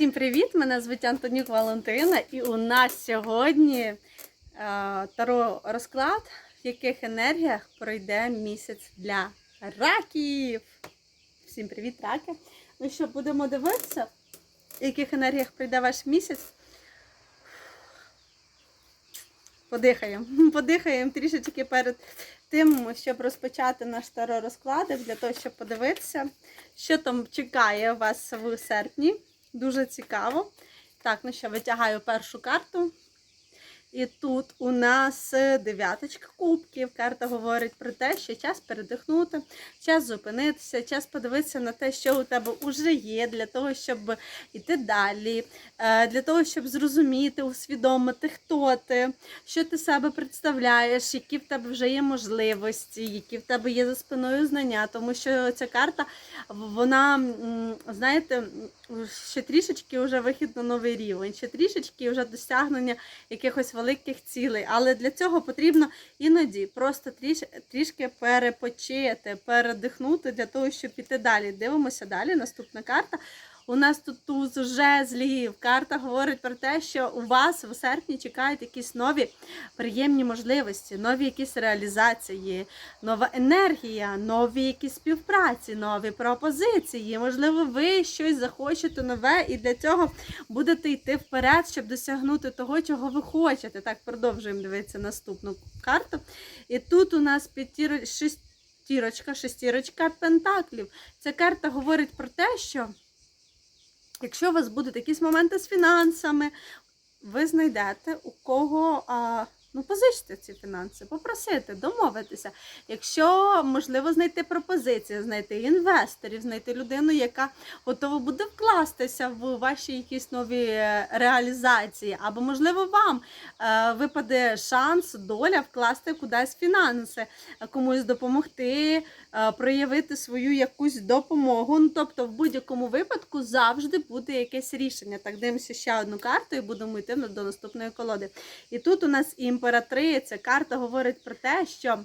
Всім привіт! Мене звуть Антонюк Валентина, і у нас сьогодні е, таро розклад, в яких енергіях пройде місяць для раків. Всім привіт, раки! Ну що, будемо дивитися, в яких енергіях пройде ваш місяць. Подихаємо. Подихаємо трішечки перед тим, щоб розпочати наш таро розкладик, для того, щоб подивитися, що там чекає вас в серпні. Дуже цікаво. Так, ну що, витягаю першу карту. І тут у нас е, дев'яточка кубків. Карта говорить про те, що час передихнути, час зупинитися, час подивитися на те, що у тебе вже є, для того, щоб йти далі, е, для того, щоб зрозуміти, усвідомити, хто ти, що ти себе представляєш, які в тебе вже є можливості, які в тебе є за спиною знання. Тому що ця карта, вона, знаєте, ще трішечки вже вихід на новий рівень, ще трішечки вже досягнення якихось великих цілей. Але для цього потрібно іноді просто тріш, трішки перепочити, передихнути для того, щоб піти далі. Дивимося далі. Наступна карта. У нас тут туз жезлів. Карта говорить про те, що у вас в серпні чекають якісь нові приємні можливості, нові якісь реалізації, нова енергія, нові якісь співпраці, нові пропозиції. Можливо, ви щось захочете нове, і для цього будете йти вперед, щоб досягнути того, чого ви хочете. Так, продовжуємо дивитися наступну карту. І тут у нас п'ятіро... шестірочка, шестірочка пентаклів. Ця карта говорить про те, що. Якщо у вас будуть якісь моменти з фінансами, ви знайдете у кого а, ну, позичте ці фінанси, попросити, домовитися. Якщо можливо знайти пропозиції, знайти інвесторів, знайти людину, яка готова буде вкластися в ваші якісь нові реалізації, або, можливо, вам е, випаде шанс, доля вкласти кудись фінанси, комусь допомогти, е, проявити свою якусь допомогу. Ну, тобто, в будь-якому випадку завжди буде якесь рішення. Так, дивимося ще одну карту і будемо йти до наступної колоди. І тут у нас імператриця. Карта говорить про те, що.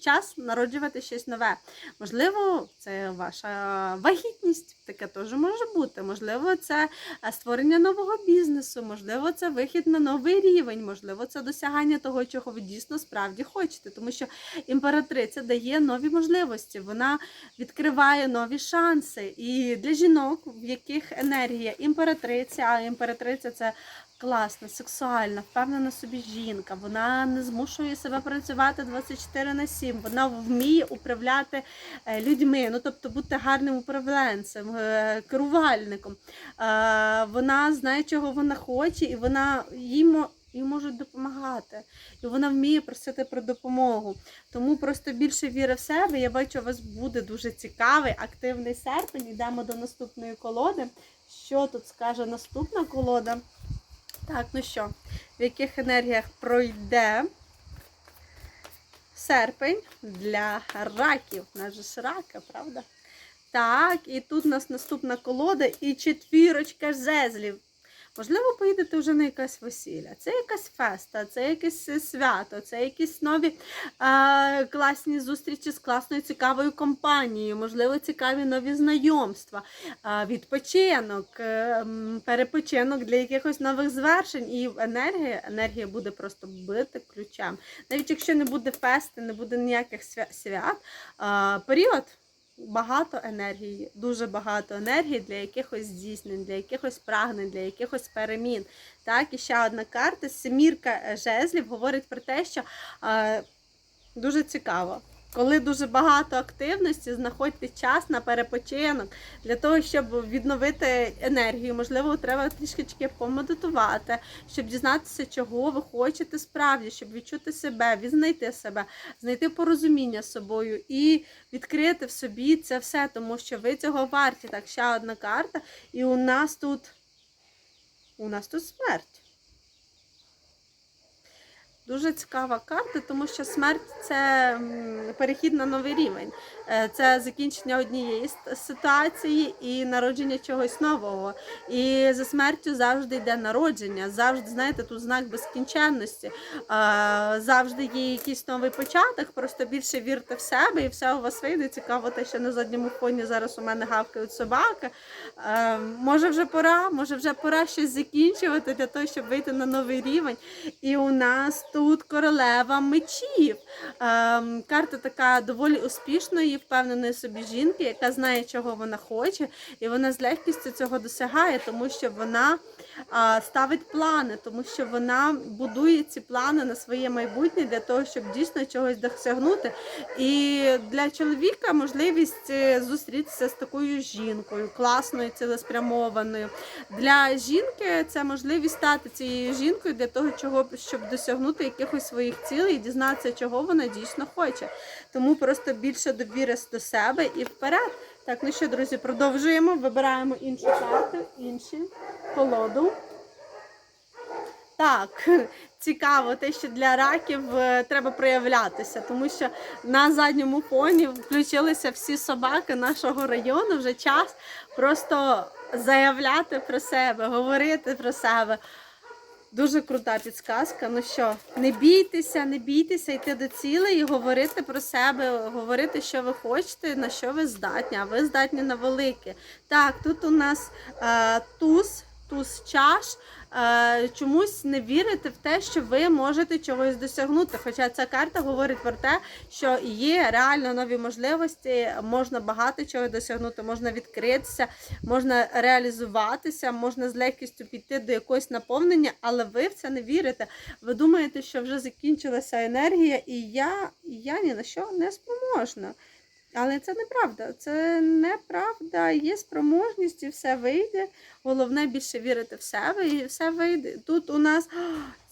Час народжувати щось нове. Можливо, це ваша вагітність, таке теж може бути. Можливо, це е, створення нового бізнесу, можливо, це вихід на новий рівень, можливо, це досягання того, чого ви дійсно справді хочете. Тому що імператриця дає нові можливості, вона відкриває нові шанси. І для жінок, в яких енергія імператриця, а імператриця це класна, сексуальна, впевнена собі жінка. Вона не змушує себе працювати 24 на 7. Вона вміє управляти е, людьми, ну тобто бути гарним управленцем, е, керувальником. Е, Вона знає, чого вона хоче, і вона їй їй можуть допомагати. І вона вміє просити про допомогу. Тому просто більше віри в себе. Я бачу, у вас буде дуже цікавий, активний серпень. Йдемо до наступної колоди. Що тут скаже наступна колода? Так, ну що, в яких енергіях пройде серпень для раків? У нас же ж рака, правда? Так, і тут у нас наступна колода і четвірочка жезлів. Можливо, поїдете вже на якесь весілля. Це якась феста, це якесь е, свято, це якісь нові е, класні зустрічі з класною цікавою компанією, можливо, цікаві нові знайомства, е, відпочинок, е, перепочинок для якихось нових звершень. І енергія, енергія буде просто бити ключем. Навіть якщо не буде фести, не буде ніяких свя- свят, е, період. Багато енергії, дуже багато енергії для якихось здійснень, для якихось прагнень, для якихось перемін. Так, і ще одна карта, семірка жезлів, говорить про те, що е, дуже цікаво. Коли дуже багато активності, знаходьте час на перепочинок для того, щоб відновити енергію. Можливо, треба трішки помедитувати, щоб дізнатися, чого ви хочете справді, щоб відчути себе, відзнайти себе, знайти порозуміння з собою і відкрити в собі це все, тому що ви цього варті. Так, ще одна карта. І у нас тут у нас тут смерть. Дуже цікава карта, тому що смерть це перехід на новий рівень. Е, Це закінчення однієї ситуації і народження чогось нового. І за смертю завжди йде народження. Завжди, знаєте, тут знак безкінченності. Е, Завжди є якийсь новий початок. Просто більше вірте в себе, і все у вас вийде. Цікаво, те, що на задньому фоні зараз у мене гавкають собаки. Е, Може вже пора, може вже пора щось закінчувати для того, щоб вийти на новий рівень. І у нас тут королева мечів. Ем, карта така доволі успішної, впевненої собі жінки, яка знає, чого вона хоче, і вона з легкістю цього досягає, тому що вона а, ставить плани, тому що вона будує ці плани на своє майбутнє для того, щоб дійсно чогось досягнути. І для чоловіка можливість е, зустрітися з такою жінкою, класною, цілеспрямованою. Для жінки це можливість стати цією жінкою для того, чого щоб досягнути якихось своїх цілей і дізнатися, чого вона дійсно хоче. Тому просто більше довіри до себе і вперед. Так, ну що, друзі, продовжуємо. Вибираємо іншу карту, інші колоду. Так, цікаво, те, що для раків е, треба проявлятися, тому що на задньому фоні включилися всі собаки нашого району. Вже час просто заявляти про себе, говорити про себе. Дуже крута підсказка. Ну що, не бійтеся, не бійтеся йти до цілей і говорити про себе, говорити, що ви хочете, на що ви здатні, а ви здатні на велике. Так, тут у нас е, туз, туз чаш. Е, чомусь не вірите в те, що ви можете чогось досягнути. Хоча ця карта говорить про те, що є реально нові можливості, можна багато чого досягнути, можна відкритися, можна реалізуватися, можна з легкістю піти до якогось наповнення, але ви в це не вірите. Ви думаєте, що вже закінчилася енергія, і я, я ні на що не спроможна. Але це неправда. Це неправда. Є спроможність і все вийде. Головне більше вірити в себе і все вийде. Тут у нас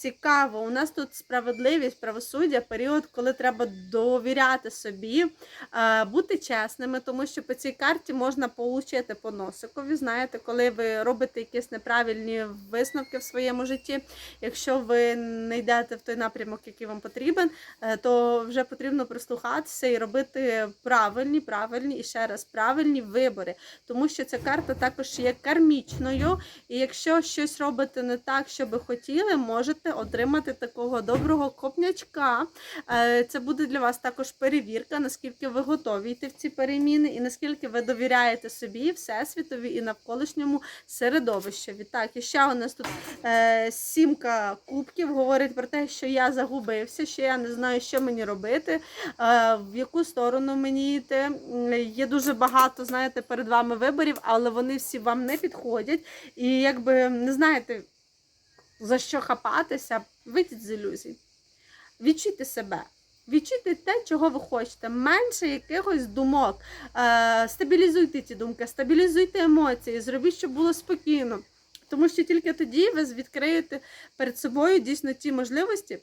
цікаво, у нас тут справедливість, правосуддя, період, коли треба довіряти собі, е, бути чесними, тому що по цій карті можна получити по носикові. Знаєте, коли ви робите якісь неправильні висновки в своєму житті, якщо ви не йдете в той напрямок, який вам потрібен, е, то вже потрібно прислухатися і робити правильні, правильні і ще раз правильні вибори, тому що ця карта також є кармічною. І якщо щось робите не так, що би хотіли, можете отримати такого доброго копнячка. Е, Це буде для вас також перевірка, наскільки ви готові йти в ці переміни, і наскільки ви довіряєте собі, всесвітові і навколишньому середовищеві. Так, і ще у нас тут е, сімка кубків говорить про те, що я загубився, що я не знаю, що мені робити, е, в яку сторону мені йти. Є дуже багато, знаєте, перед вами виборів, але вони всі вам не підходять. І якби не знаєте, за що хапатися, вийдіть з ілюзій. Відчуйте себе. Відчуйте те, чого ви хочете, менше якихось думок. Е, стабілізуйте ці думки, стабілізуйте емоції, зробіть, щоб було спокійно. Тому що тільки тоді ви відкриєте перед собою дійсно ті можливості,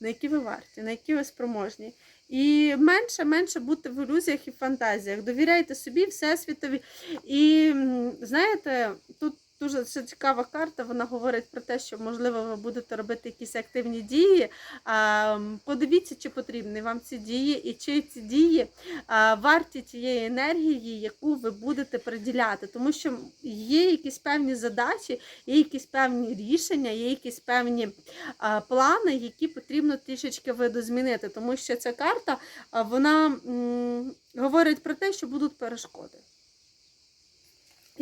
на які ви варті, на які ви спроможні. І менше, менше бути в ілюзіях і фантазіях. Довіряйте собі, всесвітові. І знаєте, тут дуже ще цікава карта. Вона говорить про те, що можливо ви будете робити якісь активні дії. Подивіться, чи потрібні вам ці дії, і чи ці дії варті тієї енергії, яку ви будете приділяти. Тому що є якісь певні задачі, є якісь певні рішення, є якісь певні плани, які потрібно трішечки видозмінити. Тому що ця карта вона говорить про те, що будуть перешкоди.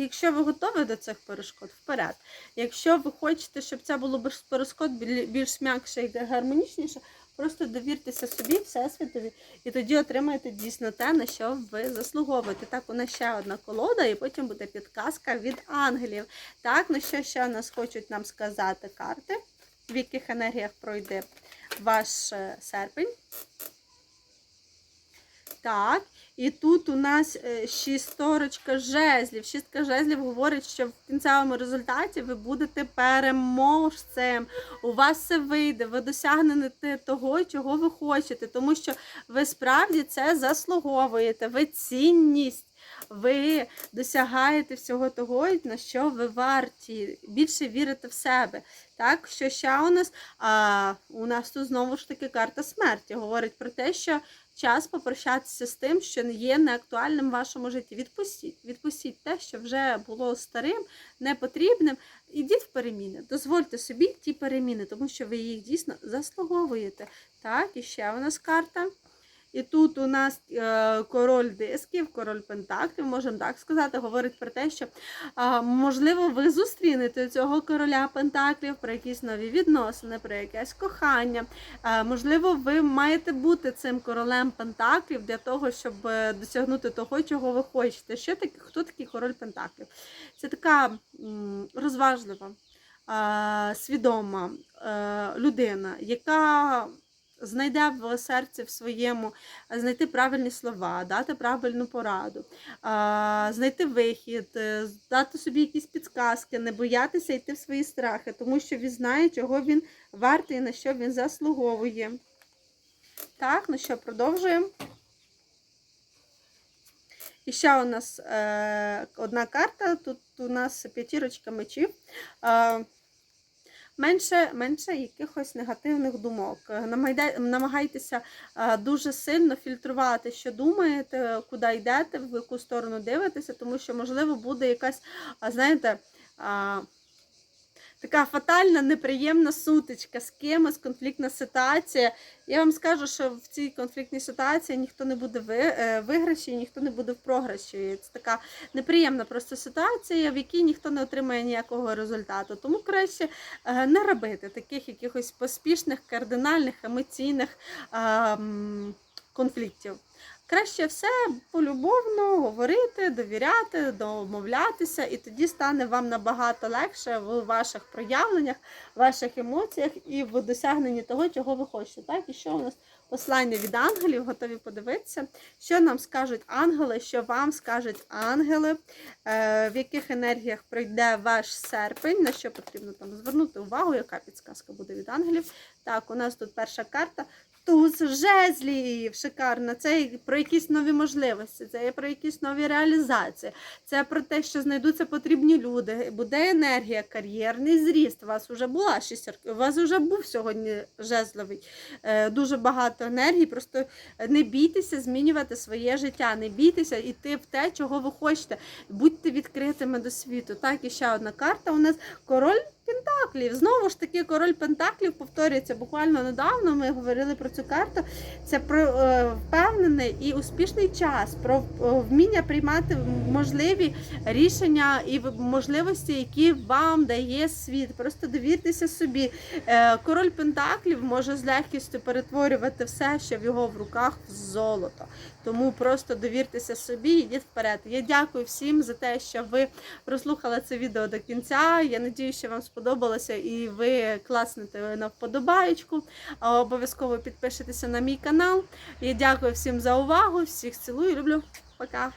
Якщо ви готові до цих перешкод, вперед. Якщо ви хочете, щоб це було без перешкод більш м'якше і гармонічніше, просто довіртеся собі, всесвітові, і тоді отримаєте дійсно те, на що ви заслуговуєте. Так, у нас ще одна колода, і потім буде підказка від ангелів. Так, ну що ще у нас хочуть нам сказати карти, в яких енергіях пройде ваш е, серпень. Так, і тут у нас е, шісторочка жезлів. Шістка жезлів говорить, що в кінцевому результаті ви будете переможцем. У вас все вийде, ви досягнете того, чого ви хочете, тому що ви справді це заслуговуєте. Ви цінність. ви досягаєте всього того, на що ви варті, більше вірите в себе. Так, що ще у нас? А, у нас тут знову ж таки карта смерті говорить про те, що час попрощатися з тим, що є неактуальним в вашому житті. Відпустіть, відпустіть те, що вже було старим, непотрібним. Ідіть в переміни, дозвольте собі ті переміни, тому що ви їх дійсно заслуговуєте. Так, і ще у нас карта. І тут у нас е, король дисків, король пентаклів, можемо так сказати, говорить про те, що можливо ви зустрінете цього короля пентаклів про якісь нові відносини, про якесь кохання. Можливо, ви маєте бути цим королем пентаклів для того, щоб е, досягнути того, чого ви хочете. Що таке, хто такий король пентаклів? Це така розважлива, свідома е, людина, яка знайде в серці в своєму е, знайти правильні слова, дати правильну пораду, знайти вихід, е, дати собі якісь підказки, не боятися йти в свої страхи, тому що він знає, чого він вартий і на що він заслуговує. Так, ну що, продовжуємо. І ще у нас е, одна карта. Тут у нас п'ятірочка мечів. Е, менше, менше якихось негативних думок. Е, Намагайтеся е, дуже сильно фільтрувати, що думаєте, куди йдете, в яку сторону дивитеся, тому що, можливо, буде якась, знаєте, така фатальна, неприємна сутичка з кимось, конфліктна ситуація. Я вам скажу, що в цій конфліктній ситуації ніхто не буде е, виграші, ніхто не буде в програші. Це така неприємна просто ситуація, в якій ніхто не отримає ніякого результату. Тому краще е, не робити таких якихось поспішних, кардинальних, емоційних конфліктів. Краще все полюбовно говорити, довіряти, домовлятися, і тоді стане вам набагато легше в ваших проявленнях, ваших емоціях і в досягненні того, чого ви хочете. Так, і що у нас послання від ангелів, готові подивитися, що нам скажуть ангели, що вам скажуть ангели, е, в яких енергіях пройде ваш серпень, на що потрібно там звернути увагу, яка підсказка буде від ангелів. Так, у нас тут перша карта. Туз жезлів, шикарно. Це про якісь нові можливості, це про якісь нові реалізації. Це про те, що знайдуться потрібні люди, буде енергія, кар'єрний зріст. У вас вже була шістерка, у вас вже був сьогодні жезловий. Е, Дуже багато енергії. Просто не бійтеся змінювати своє життя, не бійтеся йти в те, чого ви хочете. Будьте відкритими до світу. Так, і ще одна карта у нас король. Пентаклів. Знову ж таки, король Пентаклів повторюється буквально недавно. Ми говорили про цю карту. Це про е, впевнений і успішний час, про е, вміння приймати можливі рішення і можливості, які вам дає світ. Просто довіртеся собі. Е, король Пентаклів може з легкістю перетворювати все, що в його в руках, в золото. Тому просто довіртеся собі і йдіть вперед. Я дякую всім за те, що ви прослухали це відео до кінця. Я надію, що вам сподобалося і ви класнете на вподобаєчку. Обов'язково підпишитеся на мій канал. Я дякую всім за увагу. Всіх цілую, люблю. Пока.